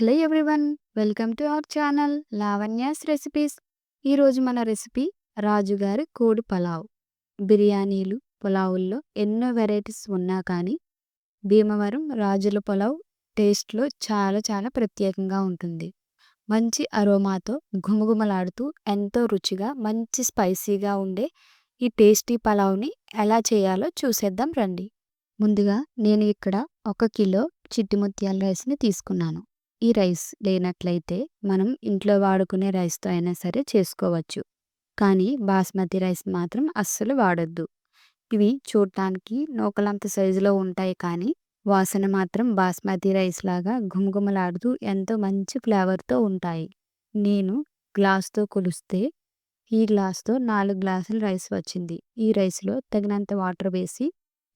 Hello everyone welcome to our channel Lavanya's recipes ఈరోజు మన recipe రాజుగారి కోడి పలావ్. బిర్యానీలు పులావుల్లో ఎన్నో వెరైటీస్ ఉన్నా కానీ భీమవరం రాజుల పులావ్ టేస్ట్లో చాలా చాలా ప్రత్యేకంగా ఉంటుంది. మంచి అరోమాతో ఘుమఘుమలాడుతూ ఎంతో రుచిగా మంచి స్పైసీగా ఉండే ఈ టేస్టీ పలావ్ని ఎలా చేయాలో చూసేద్దాం రండి. ముందుగా నేను ఇక్కడ ఒక కిలో చిట్టి ముత్యాల రైస్ని తీసుకున్నాను. ఈ రైస్ లేనట్లయితే మనం ఇంట్లో వాడుకునే రైస్తో అయినా సరే చేసుకోవచ్చు. కానీ బాస్మతి రైస్ మాత్రం అస్సలు వాడొద్దు. ఇవి చూడటానికి నూకలంత సైజులో ఉంటాయి కానీ వాసన మాత్రం బాస్మతి రైస్ లాగా ఘుమఘుమలాడుతూ ఎంతో మంచి ఫ్లేవర్తో ఉంటాయి. నేను గ్లాస్తో కొలిస్తే ఈ గ్లాస్తో నాలుగు గ్లాసులు రైస్ వచ్చింది. ఈ రైస్లో తగినంత వాటర్ వేసి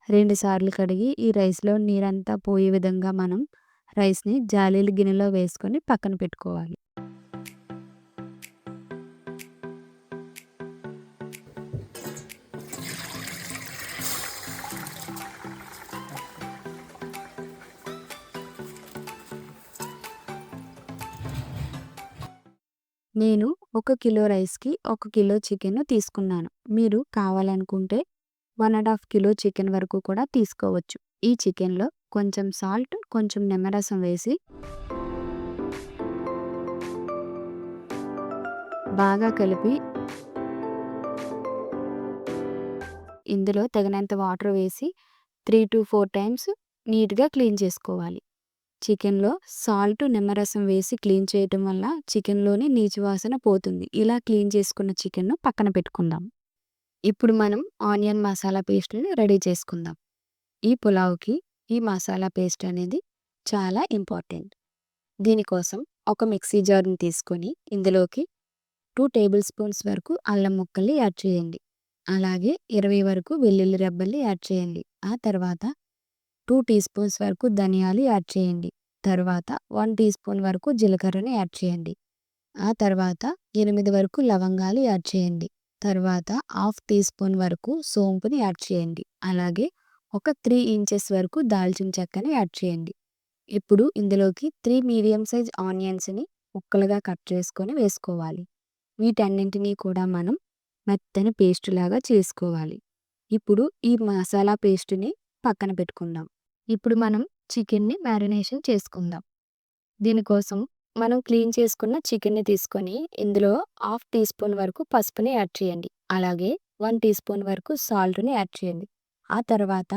రెండుసార్లు కడిగి ఈ రైస్లో నీరంతా పోయే విధంగా మనం రైస్ని జాలీలు గిన్నెలో వేసుకొని పక్కన పెట్టుకోవాలి. నేను ఒక కిలో రైస్కి ఒక కిలో చికెన్ తీసుకున్నాను. మీరు కావాలనుకుంటే one and half kilo chicken వరకు కూడా తీసుకోవచ్చు. ఈ చికెన్లో కొంచెం సాల్ట్ కొంచెం నిమ్మరసం వేసి బాగా కలిపి ఇందులో తగినంత వాటర్ వేసి త్రీ టు ఫోర్ టైమ్స్ నీట్గా క్లీన్ చేసుకోవాలి. చికెన్లో సాల్ట్ నిమ్మరసం వేసి క్లీన్ చేయటం వల్ల చికెన్లోని నీచు వాసన పోతుంది. ఇలా క్లీన్ చేసుకున్న చికెన్ను పక్కన పెట్టుకుందాం. ఇప్పుడు మనం ఆనియన్ మసాలా పేస్ట్ని రెడీ చేసుకుందాం. ఈ పులావ్కి ఈ మసాలా పేస్ట్ అనేది చాలా ఇంపార్టెంట్. దీనికోసం ఒక మిక్సీ జార్ని తీసుకొని ఇందులోకి టూ టేబుల్ స్పూన్స్ వరకు అల్లం ముక్కల్ని యాడ్ చేయండి. అలాగే ఇరవై వరకు వెల్లుల్లి రెబ్బల్ని యాడ్ చేయండి. ఆ తర్వాత టూ టీ స్పూన్స్ వరకు ధనియాలు యాడ్ చేయండి. తర్వాత వన్ టీ స్పూన్ వరకు జీలకర్రని యాడ్ చేయండి. ఆ తర్వాత ఎనిమిది వరకు లవంగాలు యాడ్ చేయండి. తర్వాత హాఫ్ టీ స్పూన్ వరకు సోంపుని యాడ్ చేయండి. అలాగే ఒక త్రీ ఇంచెస్ వరకు దాల్చిన చెక్కని యాడ్ చేయండి. ఇప్పుడు ఇందులోకి త్రీ మీడియం సైజ్ ఆనియన్స్ని ముక్కలుగా కట్ చేసుకొని వేసుకోవాలి. వీటన్నింటినీ కూడా మనం మెత్తని పేస్ట్ లాగా చేసుకోవాలి. ఇప్పుడు ఈ మసాలా పేస్ట్ని పక్కన పెట్టుకుందాం. ఇప్పుడు మనం చికెన్ని మ్యారినేషన్ చేసుకుందాం. దీనికోసం మనం క్లీన్ చేసుకున్న చికెన్ని తీసుకొని ఇందులో హాఫ్ టీ స్పూన్ వరకు పసుపుని యాడ్ చేయండి. అలాగే వన్ టీ స్పూన్ వరకు సాల్ట్ని యాడ్ చేయండి. ఆ తర్వాత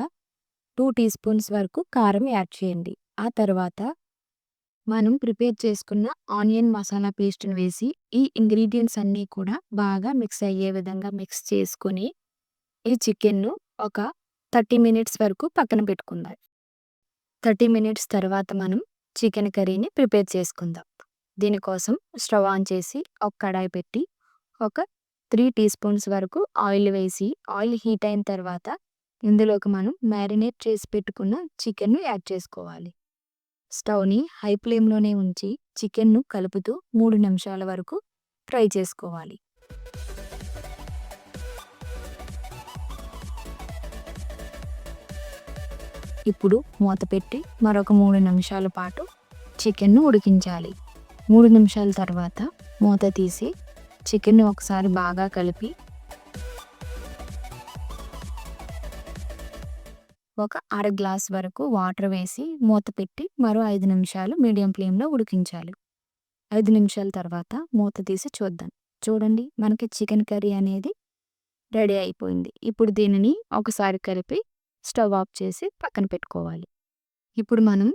టూ టీ స్పూన్స్ వరకు కారం యాడ్ చేయండి. ఆ తర్వాత మనం ప్రిపేర్ చేసుకున్న ఆనియన్ మసాలా పేస్ట్ని వేసి ఈ ఇంగ్రీడియంట్స్ అన్నీ కూడా బాగా మిక్స్ అయ్యే విధంగా మిక్స్ చేసుకొని ఈ చికెన్ను ఒక థర్టీ మినిట్స్ వరకు పక్కన పెట్టుకుందాం. థర్టీ మినిట్స్ తర్వాత మనం చికెన్ కర్రీని ప్రిపేర్ చేసుకుందాం. దీనికోసం స్టవ్ ఆన్ చేసి ఒక కడాయి పెట్టి ఒక త్రీ టీ స్పూన్స్ వరకు ఆయిల్ వేసి ఆయిల్ హీట్ అయిన తర్వాత ఇందులోకి మనం మ్యారినేట్ చేసి పెట్టుకున్న చికెన్ను యాడ్ చేసుకోవాలి. స్టవ్ని హై ఫ్లేమ్లోనే ఉంచి చికెన్ను కలుపుతూ మూడు నిమిషాల వరకు ఫ్రై చేసుకోవాలి. ఇప్పుడు మూత పెట్టి మరొక మూడు నిమిషాల పాటు చికెన్ను ఉడికించాలి. మూడు నిమిషాల తర్వాత మూత తీసి చికెన్ని ఒకసారి బాగా కలిపి ఒక అర గ్లాస్ వరకు వాటర్ వేసి మూత పెట్టి మరో ఐదు నిమిషాలు మీడియం ఫ్లేమ్లో ఉడికించాలి. ఐదు నిమిషాల తర్వాత మూత తీసి చూద్దాం. చూడండి మనకి చికెన్ కర్రీ అనేది రెడీ అయిపోయింది. ఇప్పుడు దీనిని ఒకసారి కలిపి స్టవ్ ఆఫ్ చేసి పక్కన పెట్టుకోవాలి. ఇప్పుడు మనం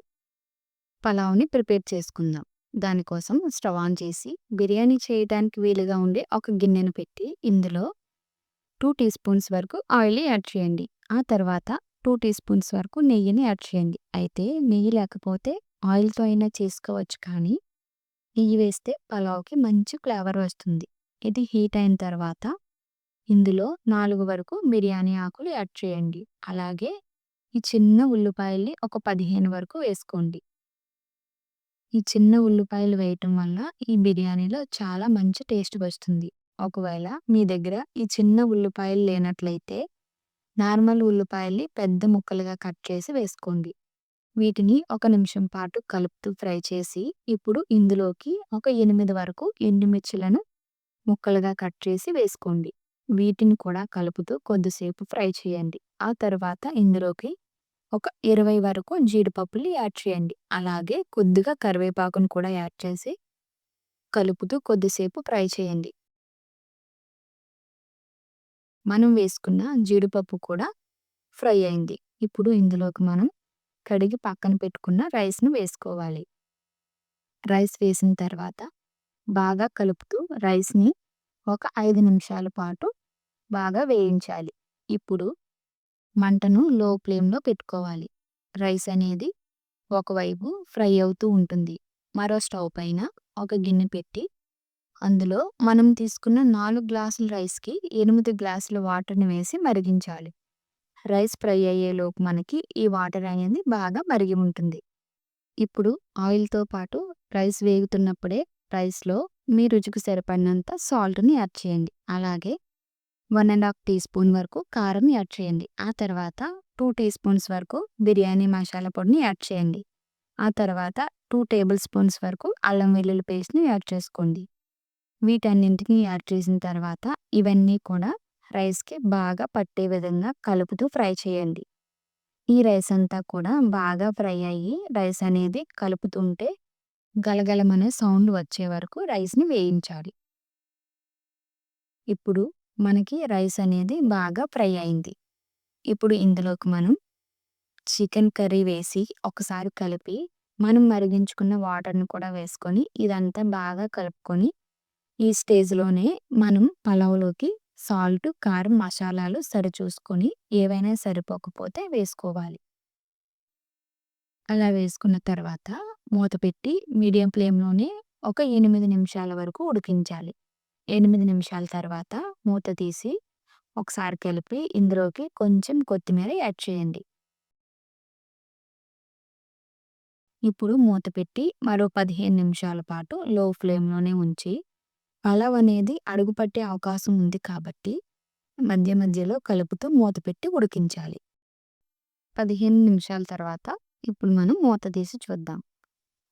పలావ్ని ప్రిపేర్ చేసుకుందాం. దానికోసం స్టవ్ ఆన్ చేసి బిర్యానీ చేయడానికి వీలుగా ఉండే ఒక గిన్నెను పెట్టి ఇందులో టూ టీ స్పూన్స్ వరకు ఆయిల్ యాడ్ చేయండి. ఆ తర్వాత టూ టీ స్పూన్స్ వరకు నెయ్యిని యాడ్ చేయండి. అయితే నెయ్యి లేకపోతే ఆయిల్తో అయినా చేసుకోవచ్చు కానీ నెయ్యి వేస్తే పలావ్కి మంచి ఫ్లేవర్ వస్తుంది. ఇది హీట్ అయిన తర్వాత ఇందులో నాలుగు వరకు బిర్యానీ ఆకులు యాడ్ చేయండి. అలాగే ఈ చిన్న ఉల్లిపాయల్ని ఒక పదిహేను వరకు వేసుకోండి. ఈ చిన్న ఉల్లిపాయలు వేయటం వల్ల ఈ బిర్యానీలో చాలా మంచి టేస్ట్ వస్తుంది. ఒకవేళ మీ దగ్గర ఈ చిన్న ఉల్లిపాయలు లేనట్లయితే నార్మల్ ఉల్లిపాయల్ని పెద్ద ముక్కలుగా కట్ చేసి వేసుకోండి. వీటిని ఒక నిమిషం పాటు కలుపుతూ ఫ్రై చేసి ఇప్పుడు ఇందులోకి ఒక ఎనిమిది వరకు ఎండుమిర్చులను ముక్కలుగా కట్ చేసి వేసుకోండి. వీటిని కూడా కలుపుతూ కొద్దిసేపు ఫ్రై చేయండి. ఆ తర్వాత ఇందులోకి ఒక ఇరవై వరకు జీడిపప్పులు యాడ్ చేయండి. అలాగే కొద్దిగా కరివేపాకును కూడా యాడ్ చేసి కలుపుతూ కొద్దిసేపు ఫ్రై చేయండి. మనం వేసుకున్న జీడిపప్పు కూడా ఫ్రై అయింది. ఇప్పుడు ఇందులోకి మనం కడిగి పక్కన పెట్టుకున్న రైస్ను వేసుకోవాలి. రైస్ వేసిన తర్వాత బాగా కలుపుతూ రైస్ని ఒక ఐదు నిమిషాల పాటు బాగా వేయించాలి. ఇప్పుడు మంటను లో ఫ్లేమ్లో పెట్టుకోవాలి. రైస్ అనేది ఒకవైపు ఫ్రై అవుతూ ఉంటుంది. మరో స్టవ్ పైన ఒక గిన్నె పెట్టి అందులో మనం తీసుకున్న నాలుగు గ్లాసుల రైస్కి ఎనిమిది గ్లాసుల వాటర్ని వేసి మరిగించాలి. రైస్ ఫ్రై అయ్యేలోపు మనకి ఈ వాటర్ అనేది బాగా మరిగి ఉంటుంది. ఇప్పుడు ఆయిల్తో పాటు రైస్ వేగుతున్నప్పుడే రైస్లో మీ రుచికి సరిపడినంత సాల్ట్ని యాడ్ చేయండి. అలాగే one and half teaspoon వరకు కారం యాడ్ చేయండి. ఆ తర్వాత టూ టీ స్పూన్స్ వరకు బిర్యానీ మసాలా పొడిని యాడ్ చేయండి. ఆ తర్వాత టూ టేబుల్ స్పూన్స్ వరకు అల్లం వెల్లుల్లి పేస్ట్ని యాడ్ చేసుకోండి. వీటన్నింటిని యాడ్ చేసిన తర్వాత ఇవన్నీ కూడా రైస్కి బాగా పట్టే విధంగా కలుపుతూ ఫ్రై చేయండి. ఈ రైస్ అంతా కూడా బాగా ఫ్రై అయ్యి రైస్ అనేది కలుపుతుంటే గలగలమనే సౌండ్ వచ్చే వరకు రైస్ని వేయించాలి. ఇప్పుడు మనకి రైస్ అనేది బాగా ఫ్రై అయింది. ఇప్పుడు ఇందులోకి మనం చికెన్ కర్రీ వేసి ఒకసారి కలిపి మనం మరిగించుకున్న వాటర్ని కూడా వేసుకొని ఇదంతా బాగా కలుపుకొని ఈ స్టేజ్లోనే మనం పలావ్లోకి సాల్ట్ కారం మసాలాలు సరిచూసుకొని ఏవైనా సరిపోకపోతే వేసుకోవాలి. అలా వేసుకున్న తర్వాత మూత పెట్టి మీడియం ఫ్లేమ్లోనే ఒక ఎనిమిది నిమిషాల వరకు ఉడికించాలి. ఎనిమిది నిమిషాల తర్వాత మూత తీసి ఒకసారి కలిపి ఇందులోకి కొంచెం కొత్తిమీర యాడ్ చేయండి. ఇప్పుడు మూత పెట్టి మరో పదిహేను నిమిషాల పాటు లో ఫ్లేమ్లోనే ఉంచి పలావ్ అనేది అడుగుపట్టే అవకాశం ఉంది కాబట్టి మధ్య మధ్యలో కలుపుతూ మూత పెట్టి ఉడికించాలి. పదిహేను నిమిషాల తర్వాత ఇప్పుడు మనం మూత తీసి చూద్దాం.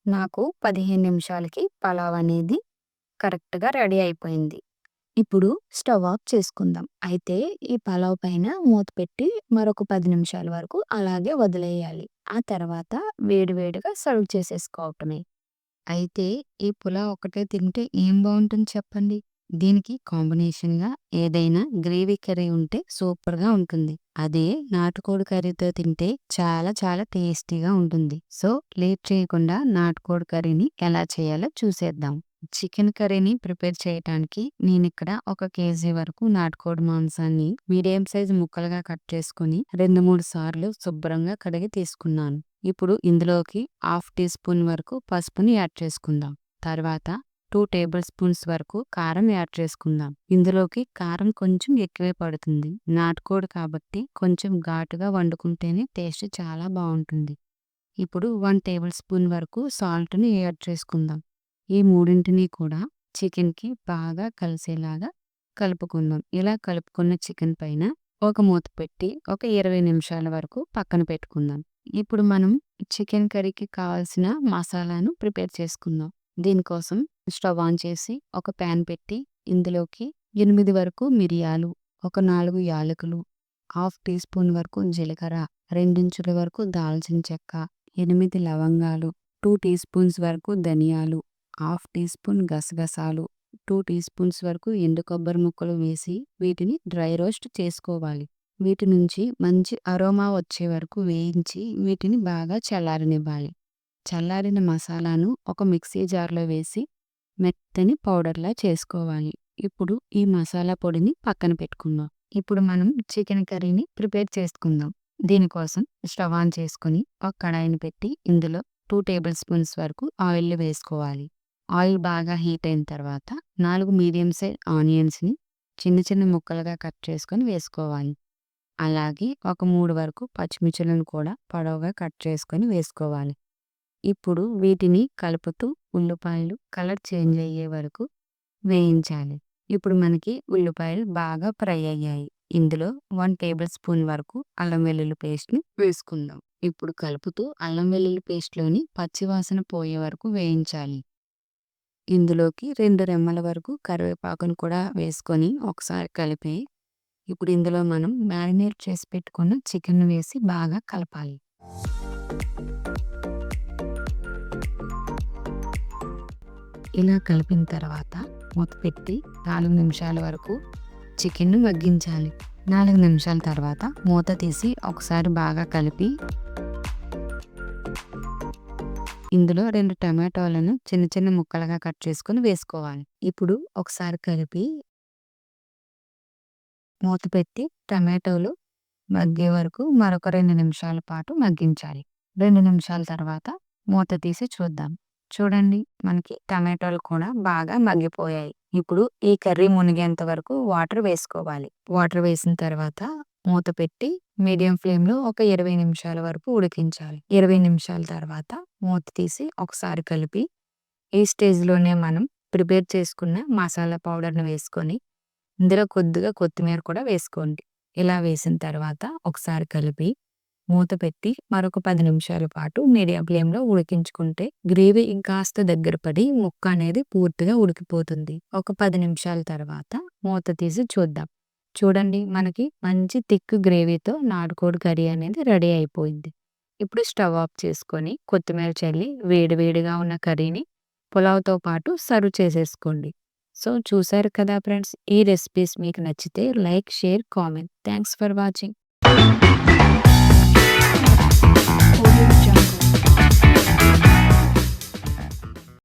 నాకు పదిహేను నిమిషాలకి పలావ్ అనేది కరెక్ట్గా రెడీ అయిపోయింది. ఇప్పుడు స్టవ్ ఆఫ్ చేసుకుందాం. అయితే ఈ పలావ్ పైన మూత పెట్టి మరొక పది నిమిషాల వరకు అలాగే వదిలేయాలి. ఆ తర్వాత వేడివేడిగా సర్వ్ చేసేసుకోవటమే. అయితే ఈ పులావ్ ఒకటే తింటే ఏం బాగుంటుంది చెప్పండి? దీనికి కాంబినేషన్గా ఏదైనా గ్రేవీ కర్రీ ఉంటే సూపర్గా ఉంటుంది. అదే నాటుకోడి కర్రీతో తింటే చాలా చాలా టేస్టీగా ఉంటుంది. సో లేట్ చేయకుండా నాటుకోడి కర్రీని ఎలా చేయాలో చూసేద్దాం. చికెన్ కర్రీని ప్రిపేర్ చేయడానికి నేను ఇక్కడ ఒక కేజీ వరకు నాటుకోడి మాంసాన్ని మీడియం సైజ్ ముక్కలుగా కట్ చేసుకుని రెండు మూడు సార్లు శుభ్రంగా కడిగి తీసుకున్నాను. ఇప్పుడు ఇందులోకి హాఫ్ టీ స్పూన్ వరకు పసుపుని యాడ్ చేసుకుందాం. తర్వాత టూ టేబుల్ స్పూన్స్ వరకు కారం యాడ్ చేసుకుందాం. ఇందులోకి కారం కొంచెం ఎక్కువే పడుతుంది. నాటుకోడి కాబట్టి కొంచెం ఘాటుగా వండుకుంటేనే టేస్ట్ చాలా బాగుంటుంది. ఇప్పుడు వన్ టేబుల్ స్పూన్ వరకు సాల్ట్ని యాడ్ చేసుకుందాం. ఈ మూడింటిని కూడా చికెన్కి బాగా కలిసేలాగా కలుపుకుందాం. ఇలా కలుపుకున్న చికెన్ పైన ఒక మూత పెట్టి ఒక ఇరవై నిమిషాల వరకు పక్కన పెట్టుకుందాం. ఇప్పుడు మనం చికెన్ కర్రీకి కావాల్సిన మసాలాను ప్రిపేర్ చేసుకుందాం. దీనికోసం స్టవ్ ఆన్ చేసి ఒక ప్యాన్ పెట్టి ఇందులోకి ఎనిమిది వరకు మిరియాలు ఒక నాలుగు యాలకులు హాఫ్ టీ స్పూన్ వరకు జీలకర్ర రెండించుల వరకు దాల్చిన చెక్క ఎనిమిది లవంగాలు టూ టీ స్పూన్స్ వరకు ధనియాలు హాఫ్ టీ స్పూన్ గసగసాలు టూ టీ స్పూన్స్ వరకు ఎండు కొబ్బరి ముక్కలు వేసి వీటిని డ్రై రోస్ట్ చేసుకోవాలి. వీటి నుంచి మంచి అరోమా వచ్చే వరకు వేయించి వీటిని బాగా చల్లారనివ్వాలి. చల్లారిన మసాలాను ఒక మిక్సీ జార్లో వేసి మెత్తని పౌడర్లా చేసుకోవాలి. ఇప్పుడు ఈ మసాలా పొడిని పక్కన పెట్టుకుందాం. ఇప్పుడు మనం చికెన్ కర్రీని ప్రిపేర్ చేసుకుందాం. దీనికోసం స్టవ్ ఆన్ చేసుకుని ఒక కడాయిని పెట్టి ఇందులో టూ టేబుల్ స్పూన్స్ వరకు ఆయిల్ వేసుకోవాలి. ఆయిల్ బాగా హీట్ అయిన తర్వాత నాలుగు మీడియం సైజ్ ఆనియన్స్ని చిన్న చిన్న ముక్కలుగా కట్ చేసుకొని వేసుకోవాలి. అలాగే ఒక మూడు వరకు పచ్చిమిర్చులను కూడా పొడవుగా కట్ చేసుకొని వేసుకోవాలి. ఇప్పుడు వీటిని కలుపుతూ ఉల్లిపాయలు కలర్ చేంజ్ అయ్యే వరకు వేయించాలి. ఇప్పుడు మనకి ఉల్లిపాయలు బాగా ఫ్రై అయ్యాయి. ఇందులో వన్ టేబుల్ స్పూన్ వరకు అల్లం వెల్లుల్లి పేస్ట్ని వేసుకుందాం. ఇప్పుడు కలుపుతూ అల్లం వెల్లుల్లి పేస్ట్‌లోని పచ్చివాసన పోయే వరకు వేయించాలి. ఇందులోకి రెండు రెమ్మల వరకు కరివేపాకును కూడా వేసుకొని ఒకసారి కలిపి ఇప్పుడు ఇందులో మనం మ్యారినేట్ చేసి పెట్టుకున్న చికెన్ వేసి బాగా కలపాలి. ఇలా కలిపిన తర్వాత మూత పెట్టి నాలుగు నిమిషాల వరకు చికెన్‌ను మగ్గించాలి. నాలుగు నిమిషాల తర్వాత మూత తీసి ఒకసారి బాగా కలిపి ఇందులో రెండు టమాటోలను చిన్న చిన్న ముక్కలుగా కట్ చేసుకొని వేసుకోవాలి. ఇప్పుడు ఒకసారి కలిపి మూత పెట్టి టమాటోలు మగ్గే వరకు మరొక రెండు నిమిషాల పాటు మగ్గించాలి. రెండు నిమిషాల తర్వాత మూత తీసి చూద్దాం. చూడండి మనకి టమాటోలు కూడా బాగా మగ్గిపోయాయి. ఇప్పుడు ఈ కర్రీ మునిగేంత వరకు వాటర్ వేసుకోవాలి. వాటర్ వేసిన తర్వాత మూత పెట్టి మీడియం ఫ్లేమ్‌లో ఒక 20 నిమిషాల వరకు ఉడికించాలి. 20 నిమిషాల తర్వాత మూత తీసి ఒకసారి కలిపి ఈ స్టేజ్‌లోనే మనం ప్రిపేర్ చేసుకున్న మసాలా పౌడర్‌ని వేసుకొని ఇందులో కొద్దిగా కొత్తిమీర కూడా వేసుకోండి. ఇలా వేసిన తర్వాత ఒకసారి కలిపి మూత పెట్టి మరొక పది నిమిషాల పాటు మీడియం ఫ్లేమ్‌లో ఉడికించుకుంటే గ్రేవీ ఇంకాస్త దగ్గర పడి ముక్క అనేది పూర్తిగా ఉడికిపోతుంది. ఒక పది నిమిషాల తర్వాత మూత తీసి చూద్దాం. చూడండి మనకి మంచి థిక్ గ్రేవీతో నాటుకోడి కర్రీ అనేది రెడీ అయిపోయింది. ఇప్పుడు స్టవ్ ఆఫ్ చేసుకొని కొత్తిమీర చల్లి వేడివేడిగా ఉన్న కర్రీని పులావ్తో పాటు సర్వ్ చేసేసుకోండి. సో చూసారు కదా ఫ్రెండ్స్ ఈ రెసిపీస్ మీకు నచ్చితే like share comment. Thanks for watching.